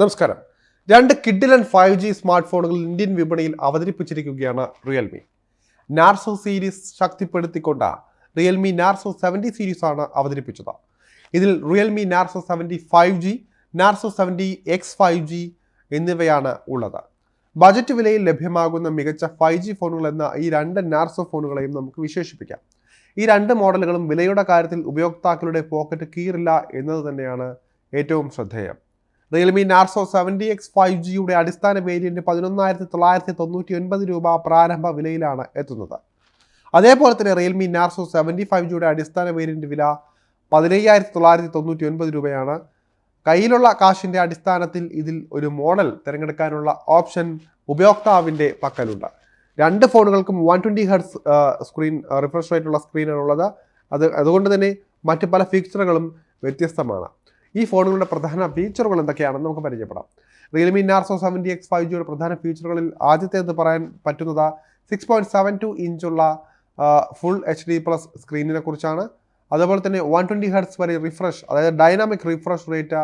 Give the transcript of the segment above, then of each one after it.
നമസ്കാരം. രണ്ട് കിഡിൽ ആൻഡ് ഫൈവ് ജി സ്മാർട്ട് ഫോണുകൾ ഇന്ത്യൻ വിപണിയിൽ അവതരിപ്പിച്ചിരിക്കുകയാണ് റിയൽമി. നാർസോ സീരീസ് ശക്തിപ്പെടുത്തിക്കൊണ്ട് റിയൽമി നാർസോ സെവന്റി സീരീസ് ആണ് അവതരിപ്പിച്ചത്. ഇതിൽ Realme Narzo seventy five G Narzo seventy X five G എന്നിവയാണ് ഉള്ളത്. ബജറ്റ് വിലയിൽ ലഭ്യമാകുന്ന മികച്ച ഫൈവ് ജി ഫോണുകൾ എന്ന ഈ രണ്ട് നാർസോ ഫോണുകളെയും നമുക്ക് വിശേഷിപ്പിക്കാം. ഈ രണ്ട് മോഡലുകളും വിലയുടെ കാര്യത്തിൽ ഉപയോക്താക്കളുടെ പോക്കറ്റ് കീറില്ല എന്നത് തന്നെയാണ് ഏറ്റവും ശ്രദ്ധേയം. Realme Narzo seventy X five ജിയുടെ അടിസ്ഥാന വേരിയന്റ് പതിനൊന്നായിരത്തി തൊള്ളായിരത്തി തൊണ്ണൂറ്റി ഒൻപത് രൂപ പ്രാരംഭ വിലയിലാണ് എത്തുന്നത്. അതേപോലെ തന്നെ റിയൽമി നാർസോ സെവന്റി ഫൈവ് ജിയുടെ അടിസ്ഥാന വേരിയന്റ് വില പതിനയ്യായിരത്തി തൊള്ളായിരത്തി തൊണ്ണൂറ്റി ഒൻപത് രൂപയാണ്. കയ്യിലുള്ള കാശിന്റെ അടിസ്ഥാനത്തിൽ ഇതിൽ ഒരു മോഡൽ തിരഞ്ഞെടുക്കാനുള്ള ഓപ്ഷൻ ഉപയോക്താവിന്റെ പക്കലുണ്ട്. രണ്ട് ഫോണുകൾക്കും one twenty hertz screen refresh റേറ്റുള്ള സ്ക്രീനാണുള്ളത് അത് അതുകൊണ്ട് തന്നെ മറ്റ് പല ഫീച്ചറുകളും വ്യത്യസ്തമാണ്. ഈ ഫോണുകളുടെ പ്രധാന ഫീച്ചറുകൾ എന്തൊക്കെയാണെന്ന് നമുക്ക് പരിചയപ്പെടാം. Realme Narzo seventy X five ജിയുടെ പ്രധാന ഫീച്ചറുകളിൽ ആദ്യത്തേത് പറയാൻ പറ്റുന്നത് സിക്സ് പോയിന്റ് സെവൻ ടു ഇഞ്ചുള്ള ഫുൾ എച്ച് ഡി പ്ലസ് സ്ക്രീനിനെ കുറിച്ചാണ്. അതുപോലെ തന്നെ വൺ ട്വന്റി ഹെർട്സ് വരെ റിഫ്രഷ് അതായത് dynamic refresh rate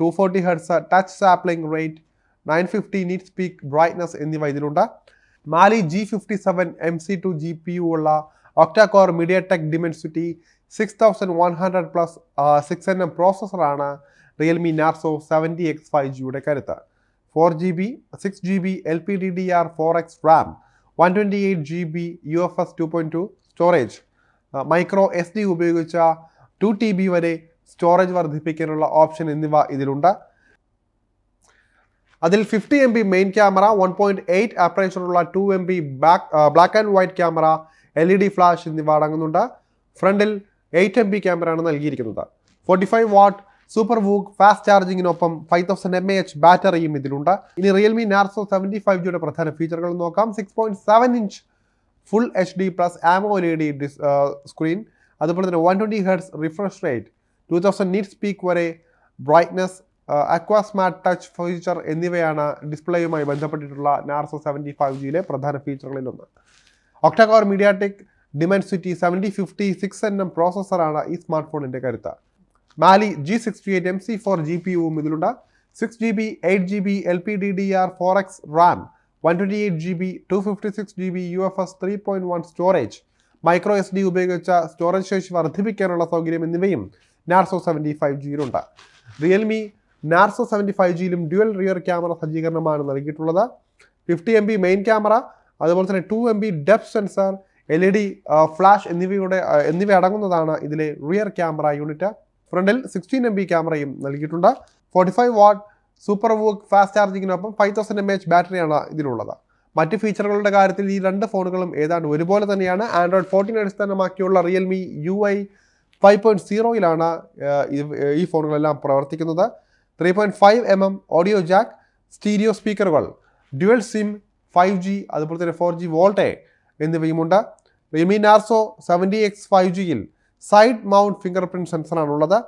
two forty hertz touch sampling rate nine fifty nits peak brightness എന്നിവ ഇതിലുണ്ട്. Mali G fifty seven M C two G P U ഉള്ള octacore MediaTek Dimensity six thousand one hundred plus six N M പ്രോസസ്സറാണ് Realme Narzo seventy X five ജിയുടെ കരുത്ത്. Four G B six G B L P D D R four X RAM one twenty eight G B U F S two point two storage micro S D ഉപയോഗിച്ച two T B വരെ storage വർദ്ധിപ്പിക്കാനുള്ള option എന്നിവ ഇതിലുണ്ട്. അതിൽ fifty M B main camera one point eight അപ്പറേച്ചറുള്ള two M B back black and white camera L E D flash എന്നിവ അടങ്ങുന്നുണ്ട്. ഫ്രണ്ടിൽ eight M B ക്യാമറയാണ് നൽകിയിരിക്കുന്നത്. Forty five watt super VOOC fast ചാർജിങ്ങിനൊപ്പം five thousand M A H ബാറ്ററിയും ഇതിലുണ്ട്. ഇനി Realme Narzo seventy five ജിയുടെ പ്രധാന ഫീച്ചറുകൾ നോക്കാം. Six point seven inch full H D plus AMOLED ഡിസ് സ്ക്രീൻ അതുപോലെ തന്നെ one twenty hertz refresh rate two thousand nits peak വരെ brightness aqua smart touch feature എന്നിവയാണ് ഡിസ്പ്ലേയുമായി ബന്ധപ്പെട്ടിട്ടുള്ള നാർസോ സെവന്റി ഫൈവ് ജിയിലെ പ്രധാന ഫീച്ചറുകളിലൊന്ന് octacore MediaTek Dimensity seventy fifty six N M പ്രോസസ്സറാണ് ഈ smart ഫോണിന്റെ കരുത്ത് Mali G sixty eight M C four G P യുവും ഇതിലുണ്ട് six G B eight G B L P D D R four X RAM one twenty eight G B two fifty six G B U F S three point one storage micro S D ഉപയോഗിച്ച storage ശേഷി വർദ്ധിപ്പിക്കാനുള്ള സൗകര്യം എന്നിവയും Narzo seventy five ജിയിലുണ്ട് Realme Narzo seventy five ജിയിലും dual rear camera സജ്ജീകരണമാണ് നൽകിയിട്ടുള്ളത്. Fifty M B main camera അതുപോലെ തന്നെ two M B depth sensor L E D flash എന്നിവയുടെ എന്നിവ അടങ്ങുന്നതാണ് ഇതിലെ റിയർ ക്യാമറ യൂണിറ്റ് ഫ്രണ്ടിൽ സിക്സ്റ്റീൻ എം ബി ക്യാമറയും നൽകിയിട്ടുണ്ട്. Forty five watt super VOOC fast ചാർജിങ്ങിനൊപ്പം five thousand M H ബാറ്ററിയാണ് ഇതിലുള്ളത്. മറ്റ് ഫീച്ചറുകളുടെ കാര്യത്തിൽ ഈ രണ്ട് ഫോണുകളും ഏതാണ്ട് ഒരുപോലെ തന്നെയാണ്. ആൻഡ്രോയിഡ് ഫോർട്ടീൻ അടിസ്ഥാനമാക്കിയുള്ള Realme U I five point സീറോയിലാണ് ഈ ഫോണുകളെല്ലാം പ്രവർത്തിക്കുന്നത്. Three point five M M audio jack stereo സ്പീക്കറുകൾ dual SIM five G അതുപോലെ തന്നെ four G VoLTE എന്നിവയുമുണ്ട്. Realme Narzo seventy X five ജിയിൽ സൈഡ് മൗണ്ട് ഫിംഗർ പ്രിന്റ് സെൻസറാണുള്ളത്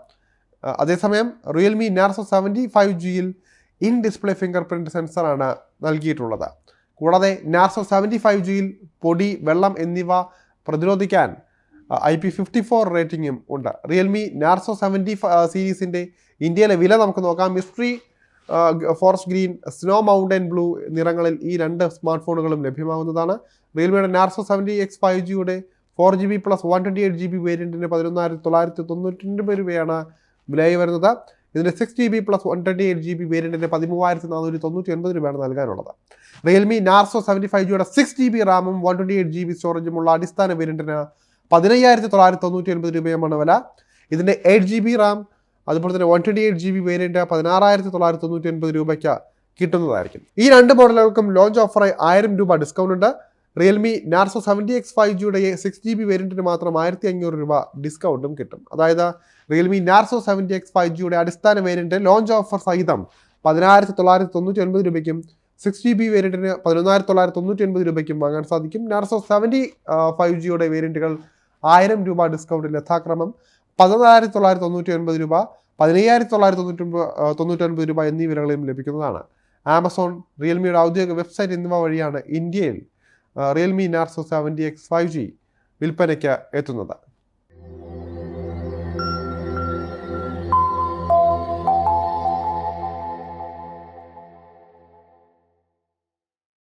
അതേസമയം Realme Narzo seventy five ജിയിൽ in display fingerprint സെൻസറാണ് നൽകിയിട്ടുള്ളത്. കൂടാതെ Narzo seventy five ജിയിൽ പൊടി വെള്ളം എന്നിവ പ്രതിരോധിക്കാൻ ഐ പി ഫിഫ്റ്റി ഫോർ റേറ്റിംഗും ഉണ്ട്. റിയൽമി നാർസോ സെവന്റി സീരീസിന്റെ ഇന്ത്യയിലെ വില നമുക്ക് നോക്കാം. Mystery forest green snow mountain blue നിറങ്ങളിൽ ഈ രണ്ട് സ്മാർട്ട് ഫോണുകളും ലഭ്യമാകുന്നതാണ്. റിയൽമിയുടെ നാർസോ സെവന്റി എക്സ് ഫൈവ് ജിയുടെ four G B plus one twenty eight G B വേരിയന്റിന് പതിനൊന്നായിരത്തി തൊള്ളായിരത്തി തൊണ്ണൂറ്റി രണ്ട് രൂപയാണ് വിലയായി വരുന്നത്. ഇതിന്റെ six G B plus one twenty eight G B വേരിയന്റിന് പതിമൂവായിരത്തി നാനൂറ്റി തൊണ്ണൂറ്റി ഒൻപത് രൂപയാണ് നൽകാനുള്ളത്. റിയൽമി നാർസോ സെവന്റി ഫൈവ് ജിയുടെ സിക്സ് ജി ബി റാമും one twenty eight G B സ്റ്റോറേജുമുള്ള അടിസ്ഥാന വേരിയന്റിന് പതിനയ്യായിരത്തി തൊള്ളായിരത്തി തൊണ്ണൂറ്റി ഒൻപത് രൂപയുമാണ് വില. ഇതിന്റെ എയ്റ്റ് ജി ബി റാം അതുപോലെ തന്നെ one twenty eight G B variant പതിനാറായിരത്തി തൊള്ളായിരത്തി തൊണ്ണൂറ്റി ഒൻപത് രൂപയ്ക്ക് കിട്ടുന്നതായിരിക്കും. ഈ രണ്ട് മോഡലുകൾക്കും ലോഞ്ച് ഓഫറായി ആയിരം രൂപ ഡിസ്കൗണ്ട് ഉണ്ട്. Realme Narzo seventy X five ജിയുടെ സിക്സ് ജി ബി വേരിയന്റിന് മാത്രം ആയിരത്തി അഞ്ഞൂറ് രൂപ ഡിസ്കൗണ്ടും കിട്ടും. അതായത് Realme Narzo seventy X five ജിയുടെ അടിസ്ഥാന വേരിയന്റ് ലോഞ്ച് ഓഫർ സഹിതം പതിനായിരത്തി തൊള്ളായിരത്തി തൊണ്ണൂറ്റി ഒൻപത് രൂപയ്ക്കും സിക്സ് ജി ബി വേരിയന്റിന് പതിനൊന്നായിരത്തി തൊള്ളായിരത്തി തൊണ്ണൂറ്റി ഒൻപത് രൂപയ്ക്കും വാങ്ങാൻ സാധിക്കും. നാർസോ സെവന്റി ഫൈവ് ജിയുടെ വേരിയന്റുകൾ ആയിരം രൂപ ഡിസ്കൗണ്ടിൽ യഥാക്രമം. പതിനായിരത്തി തൊള്ളായിരത്തി തൊണ്ണൂറ്റി ഒൻപത് രൂപ പതിനയ്യായിരത്തി തൊള്ളായിരത്തി തൊണ്ണൂറ്റി തൊണ്ണൂറ്റി ഒൻപത് രൂപ എന്നീ വിലകളിലും ലഭിക്കുന്നതാണ്. ആമസോൺ റിയൽമിയുടെ ഔദ്യോഗിക വെബ്സൈറ്റ് എന്നിവ വഴിയാണ് ഇന്ത്യയിൽ Realme Narzo seventy X five G വിൽപ്പനയ്ക്ക് എത്തുന്നത്.